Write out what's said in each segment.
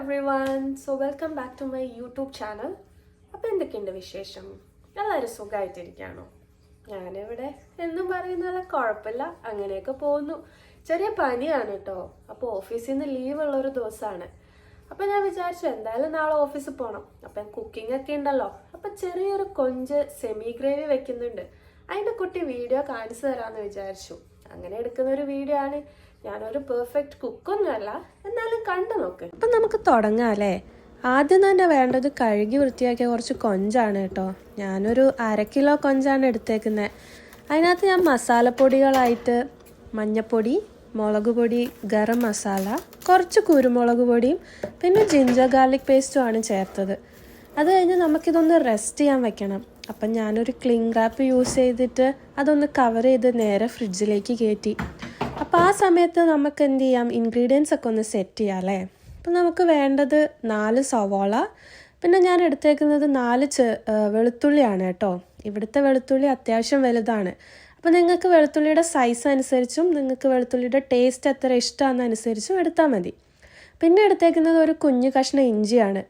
Every so welcome back to my YouTube channel അപ്പോൾ എന്തൊക്കെയുണ്ട് വിശേഷം? എല്ലാവരും സുഖമായിട്ടിരിക്കുകയാണോ ഞാനിവിടെ എന്നും പറയുന്ന പോലെ കുഴപ്പമില്ല. അങ്ങനെയൊക്കെ പോകുന്നു. ചെറിയ പനിയാണ് കേട്ടോ അപ്പോൾ ഓഫീസിൽ നിന്ന് ലീവ് ഒരു ദിവസമാണ്. അപ്പോൾ ഞാൻ വിചാരിച്ചു എന്തായാലും നാളെ ഓഫീസിൽ പോകണം അപ്പം കുക്കിംഗ് ഒക്കെ ഉണ്ടല്ലോ. അപ്പം ചെറിയൊരു കൊഞ്ച് സെമി ഗ്രേവി വെക്കുന്നുണ്ട്. അതിന്റെ കുട്ടി വീഡിയോ കാണിച്ചു തരാമെന്ന് വിചാരിച്ചു. അങ്ങനെ എടുക്കുന്ന ഒരു വീഡിയോ ആണ്. ഞാനൊരു പെർഫെക്റ്റ് കുക്കൊന്നുമല്ല എന്നാലും കണ്ടു നോക്ക്. അപ്പം നമുക്ക് തുടങ്ങാം അല്ലേ? ആദ്യം തന്നെ വേണ്ടത് കഴുകി വൃത്തിയാക്കിയ കുറച്ച് കൊഞ്ചാണ് കേട്ടോ. ഞാനൊരു അര കിലോ കൊഞ്ചാണ് എടുത്തേക്കുന്നത് അതിനകത്ത് ഞാൻ മസാലപ്പൊടികളായിട്ട് മഞ്ഞപ്പൊടി മുളക് പൊടി ഗരം മസാല കുറച്ച് കുരുമുളക് പൊടിയും പിന്നെ ജിഞ്ചർ ഗാർലിക് പേസ്റ്റുമാണ് ചേർത്തത്. അത് കഴിഞ്ഞ് നമുക്കിതൊന്ന് റെസ്റ്റ് ചെയ്യാൻ വെക്കണം. അപ്പം ഞാനൊരു ക്ലിങ് റാപ്പ് യൂസ് ചെയ്തിട്ട് അതൊന്ന് കവർ ചെയ്ത് നേരെ ഫ്രിഡ്ജിലേക്ക് കയറ്റി അപ്പോൾ ആ സമയത്ത് നമുക്ക് എന്ത് ചെയ്യാം? ഇൻഗ്രീഡിയൻസ് ഒക്കെ ഒന്ന് സെറ്റ് ചെയ്യാം അല്ലേ? അപ്പം നമുക്ക് വേണ്ടത് നാല് സവോള പിന്നെ ഞാൻ എടുത്തേക്കുന്നത് നാല് ചെ വെളുത്തുള്ളിയാണ് കേട്ടോ. ഇവിടുത്തെ വെളുത്തുള്ളി അത്യാവശ്യം വലുതാണ്. അപ്പോൾ നിങ്ങൾക്ക് വെളുത്തുള്ളിയുടെ സൈസ് അനുസരിച്ചും നിങ്ങൾക്ക് വെളുത്തുള്ളിയുടെ ടേസ്റ്റ് എത്ര ഇഷ്ടമാണെന്നനുസരിച്ചും എടുത്താൽ മതി. പിന്നെ എടുത്തേക്കുന്നത് ഒരു കുഞ്ഞു കഷ്ണം ഇഞ്ചിയാണ്.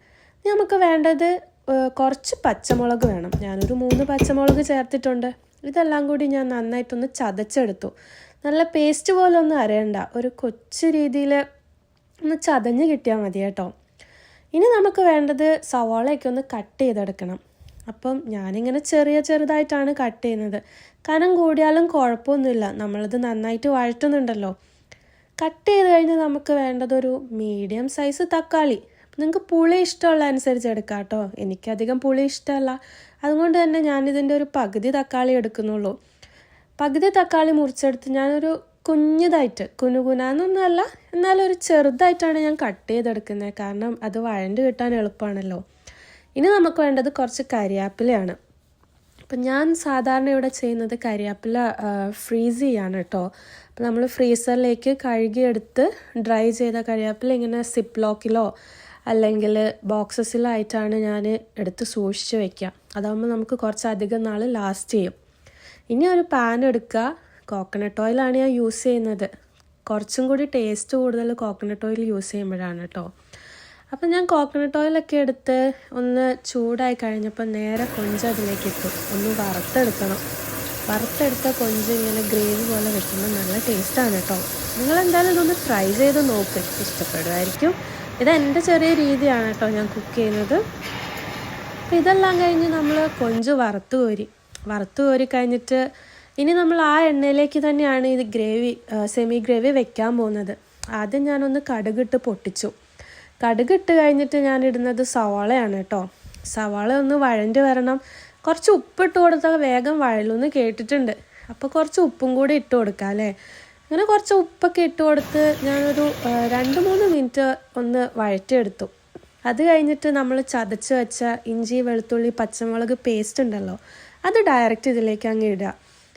നമുക്ക് വേണ്ടത് കുറച്ച് പച്ചമുളക് വേണം. ഞാനൊരു മൂന്ന് പച്ചമുളക് ചേർത്തിട്ടുണ്ട്. ഇതെല്ലാം കൂടി ഞാൻ നന്നായിട്ടൊന്ന് ചതച്ചെടുത്തു. നല്ല പേസ്റ്റ് പോലെ ഒന്നും അരയണ്ട. ഒരു കൊച്ചു രീതിയിൽ ഒന്ന് ചതഞ്ഞ് കിട്ടിയാൽ മതി കേട്ടോ. ഇനി നമുക്ക് വേണ്ടത് സവാളയൊക്കെ ഒന്ന് കട്ട് ചെയ്തെടുക്കണം. അപ്പം ഞാനിങ്ങനെ ചെറിയ ചെറുതായിട്ടാണ് കട്ട് ചെയ്യുന്നത്. കനം കൂടിയാലും കുഴപ്പമൊന്നുമില്ല. നമ്മളിത് നന്നായിട്ട് വഴറ്റുന്നുണ്ടല്ലോ. കട്ട് ചെയ്ത് കഴിഞ്ഞ് നമുക്ക് വേണ്ടത് ഒരു മീഡിയം സൈസ് തക്കാളി. നിങ്ങൾക്ക് പുളി ഇഷ്ടമുള്ള അനുസരിച്ച് എടുക്കാം കേട്ടോ. എനിക്കധികം പുളി ഇഷ്ടമല്ല. അതുകൊണ്ട് തന്നെ ഞാനിതിന്റെ ഒരു പകുതി തക്കാളി എടുക്കുന്നുള്ളൂ. പകുതി തക്കാളി മുറിച്ചെടുത്ത് ഞാനൊരു കുഞ്ഞതായിട്ട് കുനുകുനാന്നൊന്നുമല്ല എന്നാലും ഒരു ചെറുതായിട്ടാണ് ഞാൻ കട്ട് ചെയ്തെടുക്കുന്നത്. കാരണം അത് വഴണ്ട് കിട്ടാൻ എളുപ്പമാണല്ലോ. ഇനി നമുക്ക് വേണ്ടത് കുറച്ച് കരിയാപ്പിലയാണ്. അപ്പം ഞാൻ സാധാരണ ഇവിടെ ചെയ്യുന്നത് കരിയാപ്പില ഫ്രീസ് ചെയ്യാണ് കേട്ടോ. അപ്പം നമ്മൾ ഫ്രീസറിലേക്ക് കഴുകിയെടുത്ത് ഡ്രൈ ചെയ്ത കരിയാപ്പില ഇങ്ങനെ സിപ്പ് ലോക്കിലോ അല്ലെങ്കിൽ ബോക്സസിലായിട്ടാണ് ഞാൻ എടുത്ത് സൂക്ഷിച്ച് വയ്ക്കുക അതാകുമ്പോൾ നമുക്ക് കുറച്ചധികം നാൾ ലാസ്റ്റ് ചെയ്യും. ഇനി ഒരു പാൻ എടുക്കുക. കോക്കനട്ട് ഓയിലാണ് ഞാൻ യൂസ് ചെയ്യുന്നത്. കുറച്ചും കൂടി ടേസ്റ്റ് കൂടുതൽ കോക്കനട്ട് ഓയിൽ യൂസ് ചെയ്യുമ്പോഴാണ് കേട്ടോ അപ്പം ഞാൻ കോക്കനട്ട് ഓയിലൊക്കെ എടുത്ത് ഒന്ന് ചൂടായി കഴിഞ്ഞപ്പോൾ നേരെ കൊഞ്ച് അതിലേക്ക് ഇട്ടു. ഒന്ന് വറുത്തെടുക്കണം. വറുത്തെടുത്ത കൊഞ്ച് ഇങ്ങനെ ഗ്രേവി പോലെ വെക്കുമ്പോൾ നല്ല ടേസ്റ്റാണ് കേട്ടോ നിങ്ങൾ എന്തായാലും ഇതൊന്ന് ട്രൈ ചെയ്ത് നോക്ക്. ഇഷ്ടപ്പെടുമായിരിക്കും ഇത് എന്റെ ചെറിയ രീതിയാണ് കേട്ടോ ഞാൻ കുക്ക് ചെയ്യുന്നത്. ഇതെല്ലാം കഴിഞ്ഞ് നമ്മൾ കൊഞ്ച് വറുത്ത് കോരി. വറുത്ത് കോരി കഴിഞ്ഞിട്ട് ഇനി നമ്മൾ ആ എണ്ണയിലേക്ക് തന്നെയാണ് ഇത് ഗ്രേവി സെമി ഗ്രേവി വെക്കാൻ പോകുന്നത്. ആദ്യം ഞാനൊന്ന് കടുകിട്ട് പൊട്ടിച്ചു. കടുകിട്ട് കഴിഞ്ഞിട്ട് ഞാൻ ഇടുന്നത് സവാളയാണ് കേട്ടോ. സവാള ഒന്ന് വഴണ്ട് വരണം. കുറച്ച് ഉപ്പിട്ട് കൊടുത്താൽ വേഗം വഴലുമെന്ന് കേട്ടിട്ടുണ്ട്. അപ്പോൾ കുറച്ച് ഉപ്പും കൂടി ഇട്ട് കൊടുക്കാം അല്ലേ? അങ്ങനെ കുറച്ച് ഉപ്പൊക്കെ ഇട്ട് കൊടുത്ത് ഞാനൊരു രണ്ട് മൂന്ന് മിനിറ്റ് ഒന്ന് വഴറ്റിയെടുത്തു. അത് കഴിഞ്ഞിട്ട് നമ്മൾ ചതച്ച് വെച്ച ഇഞ്ചി വെളുത്തുള്ളി പച്ചമുളക് പേസ്റ്റ് ഉണ്ടല്ലോ. അത് ഡയറക്റ്റ് ഇതിലേക്ക് അങ്ങ് ഇടുക.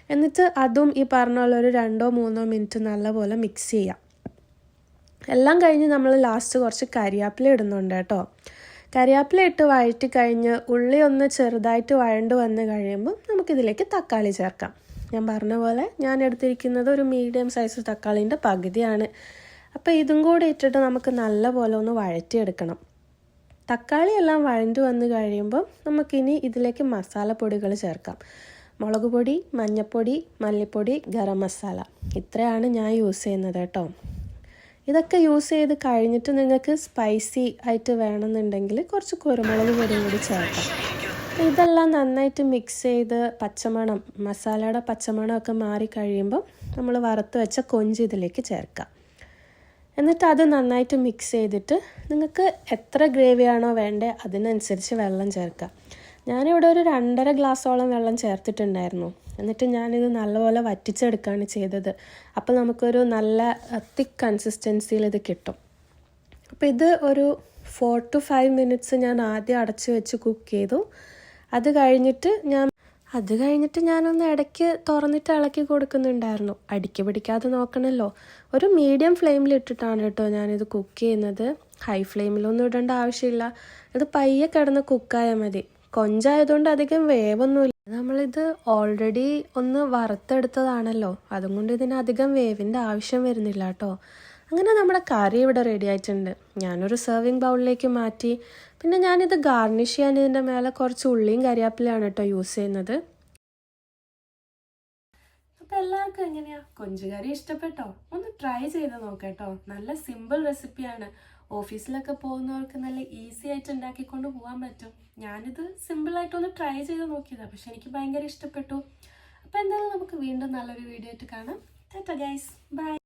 എന്നിട്ട് അതും ഈ പറഞ്ഞ പോലെ ഒരു രണ്ടോ മൂന്നോ മിനിറ്റ് നല്ലപോലെ മിക്സ് ചെയ്യാം. എല്ലാം കഴിഞ്ഞ് നമ്മൾ ലാസ്റ്റ് കുറച്ച് കരിയാപ്പില ഇടുന്നുണ്ട് കേട്ടോ. കരിയാപ്പില ഇട്ട് വഴറ്റി കഴിഞ്ഞ് ഉള്ളി ഒന്ന് ചെറുതായിട്ട് വഴണ്ട് വന്ന് കഴിയുമ്പോൾ നമുക്കിതിലേക്ക് തക്കാളി ചേർക്കാം. ഞാൻ പറഞ്ഞ പോലെ ഞാൻ എടുത്തിരിക്കുന്നത് ഒരു മീഡിയം സൈസ് തക്കാളിന്റെ പകുതിയാണ്. അപ്പോൾ ഇതും കൂടി ഇട്ടിട്ട് നമുക്ക് നല്ലപോലെ ഒന്ന് വഴറ്റിയെടുക്കണം. തക്കാളി എല്ലാം വഴണ്ട് വന്ന് കഴിയുമ്പോൾ നമുക്കിനി ഇതിലേക്ക് മസാലപ്പൊടികൾ ചേർക്കാം. മുളക് പൊടി മഞ്ഞൾപ്പൊടി മല്ലിപ്പൊടി ഗരം മസാല. ഇത്രയാണ് ഞാൻ യൂസ് ചെയ്യുന്നത് കേട്ടോ. ഇതൊക്കെ യൂസ് ചെയ്ത് കഴിഞ്ഞിട്ട് നിങ്ങൾക്ക് സ്പൈസി ആയിട്ട് വേണമെന്നുണ്ടെങ്കിൽ കുറച്ച് കുരുമുളക് പൊടിയും കൂടി ചേർക്കാം. ഇതെല്ലാം നന്നായിട്ട് മിക്സ് ചെയ്ത് പച്ചമണം മസാലയുടെ പച്ചമണമൊക്കെ മാറി കഴിയുമ്പോൾ നമ്മൾ വറുത്ത് വെച്ച കൊഞ്ച് ഇതിലേക്ക് ചേർക്കാം. എന്നിട്ട് അത് നന്നായിട്ട് മിക്സ് ചെയ്തിട്ട് നിങ്ങൾക്ക് എത്ര ഗ്രേവിയാണോ വേണ്ടത് അതിനനുസരിച്ച് വെള്ളം ചേർക്കാം ഞാനിവിടെ ഒരു രണ്ടര ഗ്ലാസ്സോളം വെള്ളം ചേർത്തിട്ടുണ്ടായിരുന്നു. എന്നിട്ട് ഞാനിത് നല്ലപോലെ വറ്റിച്ചെടുക്കുകയാണ് ചെയ്തത്. അപ്പോൾ നമുക്കൊരു നല്ല തിക്ക് കൺസിസ്റ്റൻസിയിൽ ഇത് കിട്ടും. അപ്പോൾ ഇത് ഒരു ഫോർ ടു ഫൈവ് മിനിറ്റ്സ് ഞാൻ ആദ്യം അടച്ചു വെച്ച് കുക്ക് ചെയ്തു. അത് കഴിഞ്ഞിട്ട് ഞാൻ അത് കഴിഞ്ഞിട്ട് ഞാനൊന്ന് ഇടയ്ക്ക് തുറന്നിട്ട് ഇളക്കി കൊടുക്കുന്നുണ്ടായിരുന്നു. അടിക്ക് പിടിക്കാതെ നോക്കണമല്ലോ ഒരു മീഡിയം ഫ്ലെയിമിൽ ഇട്ടിട്ടാണ് കേട്ടോ ഞാനിത് കുക്ക് ചെയ്യുന്നത്. ഹൈ ഫ്ലെയിമിലൊന്നും ഇടേണ്ട ആവശ്യമില്ല. ഇത് പയ്യെ കിടന്ന് കുക്കായാൽ മതി. കൊഞ്ചായതുകൊണ്ട് അധികം വേവൊന്നുമില്ല. നമ്മളിത് ഓൾറെഡി ഒന്ന് വറുത്തെടുത്തതാണല്ലോ. അതുകൊണ്ട് ഇതിന് അധികം വേവിന്റെ ആവശ്യം വരുന്നില്ല കേട്ടോ. അങ്ങനെ നമ്മുടെ കറി ഇവിടെ റെഡി ആയിട്ടുണ്ട്. ഞാനൊരു സെർവിങ് ബൗളിലേക്ക് മാറ്റി. പിന്നെ ഞാനിത് ഗാർണിഷ് ചെയ്യാൻ ഇതിന്റെ മേലെ കുറച്ച് ഉള്ളിയും കരിയാപ്പിലാണ് കേട്ടോ യൂസ് ചെയ്യുന്നത്. അപ്പോൾ എല്ലാവർക്കും എങ്ങനെയാ? കൊഞ്ചുകറി ഇഷ്ടപ്പെട്ടോ? ഒന്ന് ട്രൈ ചെയ്ത് നോക്കട്ടോ. നല്ല സിമ്പിൾ റെസിപ്പിയാണ് ഓഫീസിലൊക്കെ പോകുന്നവർക്ക് നല്ല ഈസി ആയിട്ട് ഉണ്ടാക്കിക്കൊണ്ട് പോകാൻ പറ്റും. ഞാനിത് സിമ്പിളായിട്ടൊന്ന് ട്രൈ ചെയ്ത് നോക്കിയതാണ് പക്ഷെ എനിക്ക് ഭയങ്കര ഇഷ്ടപ്പെട്ടു. അപ്പോൾ എന്തായാലും നമുക്ക് വീണ്ടും നല്ലൊരു വീഡിയോ ആയിട്ട് കാണാം. Tata guys bye